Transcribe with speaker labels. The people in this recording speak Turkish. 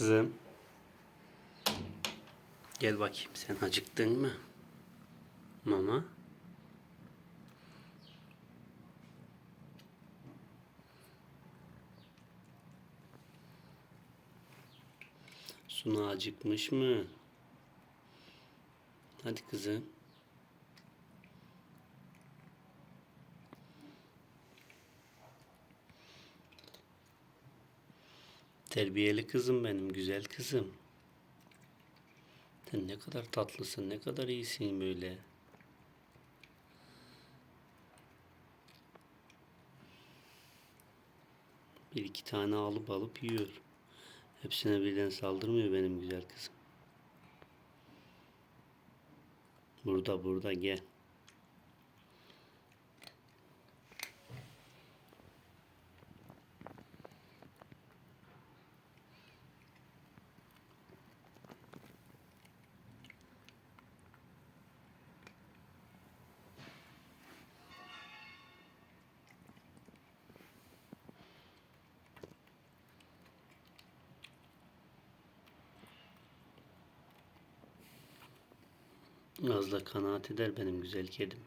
Speaker 1: Kızım. Gel bakayım sen acıktın mı? Mama. Suna acıkmış mı? Hadi kızım. Terbiyeli kızım benim, güzel kızım. Sen ne kadar tatlısın, ne kadar iyisin böyle. Bir iki tane alıp alıp yiyor. Hepsine birden saldırmıyor benim güzel kızım. Burada burada gel. Az da kanaat eder benim güzel kedim.